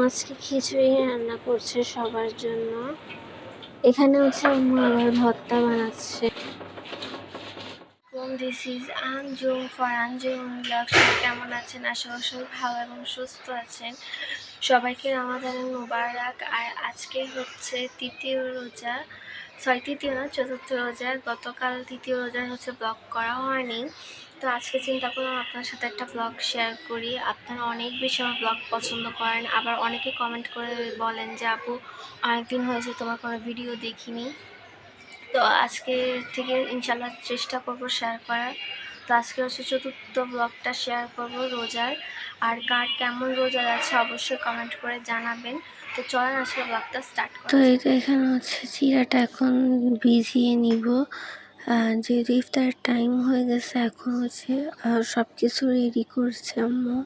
আজকে খিচুড়ি রান্না করছে সবার জন্য। এখানে হচ্ছে আবার ভর্তা বানাচ্ছে। This is Anjum for Anjum blog কেমন আছেন? আশা সবাই ভালো এবং সুস্থ আছেন। সবাইকে রামাদানের মোবারক। আর আজকে হচ্ছে তৃতীয় রোজা। ছয় তৃতীয় না, চতুর্থ রোজা। গতকাল তৃতীয় রোজার হচ্ছে ব্লগ করা হয়নি। তো আজকে চিন্তা করলাম আপনার সাথে একটা ব্লগ শেয়ার করি। আপনারা অনেক বেশি আমার ব্লগ পছন্দ করেন। আবার অনেকে কমেন্ট করে বলেন যে আপু অনেকদিন হয়েছে তোমার কোনো ভিডিও দেখিনি। তো আজকে থেকে ইনশাল্লাহ চেষ্টা করব শেয়ার করার। তো আজকে হচ্ছে চতুর্থ ব্লগটা শেয়ার করব রোজার। আর কার কেমন রোজার আছে অবশ্যই কমেন্ট করে জানাবেন। তো চলেন আজকে ব্লগটা স্টার্ট তো এখানে হচ্ছে চিরাটা এখন ভিজিয়ে নিব। যেহেতু ইফতারের টাইম হয়ে গেছে এখন হচ্ছে সব কিছু রেডি করছে আম্মু।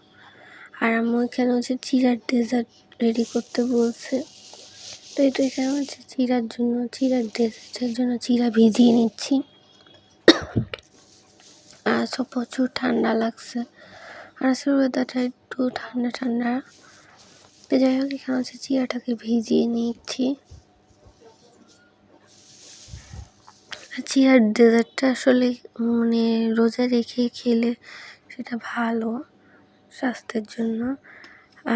আর আম্মু এখানে হচ্ছে চিরার ডেজার্ট রেডি করতে বলছে। তো এটা এখানে হচ্ছে চিরার জন্য, চিরার ডেজার্টের জন্য চিরা ভিজিয়ে নিচ্ছি। আর সব প্রচুর ঠান্ডা লাগছে। আর আজকের ওয়েদারটা একটু ঠান্ডা ঠান্ডা। তো যাই হোক, এখানে হচ্ছে চিরাটাকে ভিজিয়ে নিচ্ছি। চিয়ার ডেজার্টটা আসলে মানে রোজা রেখে খেলে সেটা ভালো স্বাস্থ্যের জন্য।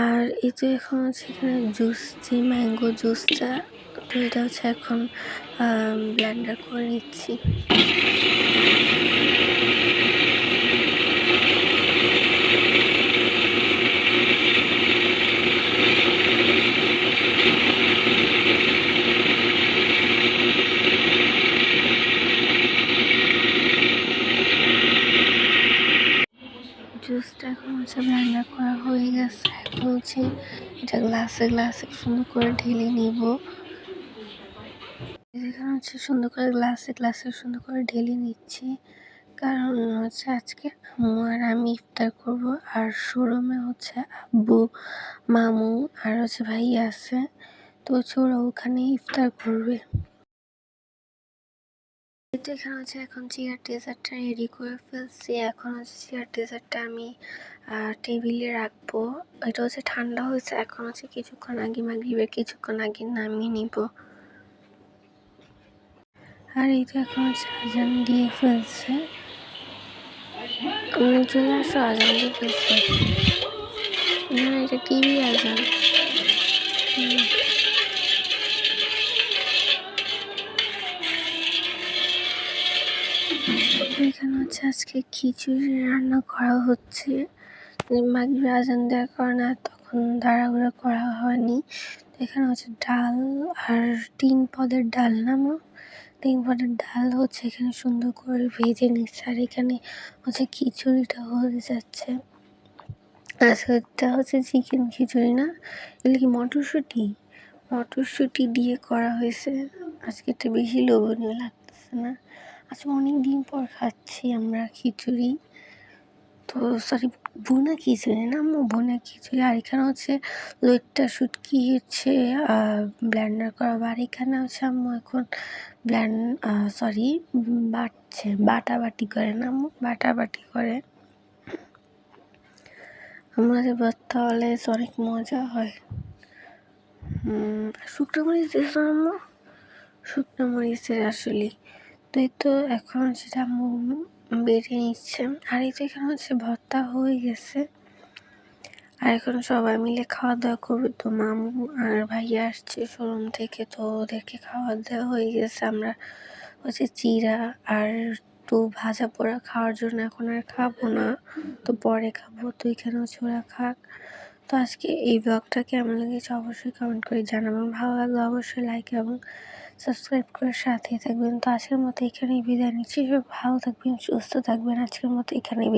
আর এই তো এখন হচ্ছে এখানে জুস, যে ম্যাঙ্গো জুসটা, তো এটা হচ্ছে এখন ব্লেন্ডার করে নিচ্ছি। জুসটা এখন হচ্ছে ব্লেন্ডার করা হয়ে গেছে। এখন হচ্ছে এটা গ্লাসে গ্লাসে সুন্দর করে ঢেলে নিব। এখানে হচ্ছে সুন্দর করে গ্লাসে গ্লাসে সুন্দর করে ঢেলে নিচ্ছি। কারণ হচ্ছে আজকে আম্মু আর আমি ইফতার করব, আর শোরুমে হচ্ছে আব্বু, মামু আর হচ্ছে ভাই আছে। তো হচ্ছে ওরা ওখানে ইফতার করবে। তো এখানে হচ্ছে এখন চেয়ার ডেজার্টটা রেডি করে ফেলছি। এখন হচ্ছে চেয়ার ডেজার্টটা আমি টেবিলে রাখব। এটা হচ্ছে ঠান্ডা হয়েছে, এখন হচ্ছে কিছুক্ষণ আগে মাগরিবের কিছুক্ষণ আগে নামিয়ে নিব। আর তো এখন হচ্ছে আজান দিয়ে ফেলছে। চলে আসো, আজান দিয়ে ফেলছে। না এটা টিভি আজান। হচ্ছে আজকে খিচুড়ি রান্না করা হচ্ছে। মাগরিব আজান দেওয়ার কারণে তখন তাড়াহুড়ো করা হয়নি। এখানে হচ্ছে ডাল আর তিন পদের ডাল নামো তিন পদের ডাল হচ্ছে এখানে সুন্দর করে ভেজে নিচ্ছে। আর এখানে হচ্ছে খিচুড়িটা হয়ে যাচ্ছে। আজকেরটা হচ্ছে চিকেন খিচুড়ি না? এগুলো কি মটরশুঁটি? মটরশুঁটি দিয়ে করা হয়েছে। আজকেরটা বেশি লোভনীয় লাগতেছে না? আচ্ছা অনেক দিন পর খাচ্ছি আমরা খিচুড়ি। তো সরি বোনা খিচুড়ি না বোনা খিচুড়ি। আর এখানে হচ্ছে লইট্টা শুটকি হচ্ছে ব্ল্যান্ডার করা আর এখানে হচ্ছে আম্মু এখন ব্ল্যান্ড সরি বাটছে। বাটাবাটি করে না আম্মু? বাটাবাটি করে। আমাদের বাচ্চা হলে অনেক মজা হয়। শুকনো মরিচ আম্মু? শুকনো মরিচের আসলে। তো এই তো এখন সেটা বেড়ে নিচ্ছে আর এই তো এখানে হচ্ছে ভর্তা হয়ে গেছে। আর এখন সবাই মিলে খাওয়া দাওয়া করবে, তো মামু আর ভাইয়া আসছে শোরুম থেকে, তো ওদেরকে খাওয়া দাওয়া হয়ে গেছে। আমরা হচ্ছে চিরা আর তো ভাজা পোড়া খাওয়ার জন্য এখন আর খাব না, তো পরে খাব। তো এখানে হচ্ছে ওরা খাক। তো আজকে এই ব্লগটা কেমন লেগেছে অবশ্যই কমেন্ট করে জানাবেন। ভালো লাগলে অবশ্যই লাইক এবং সাবস্ক্রাইব করে সাথে থাকবেন। তো আজকের মতো এখানেই বিদায় নিচ্ছি। ভালো থাকবেন, সুস্থ থাকবেন। আজকের মতো এখানেই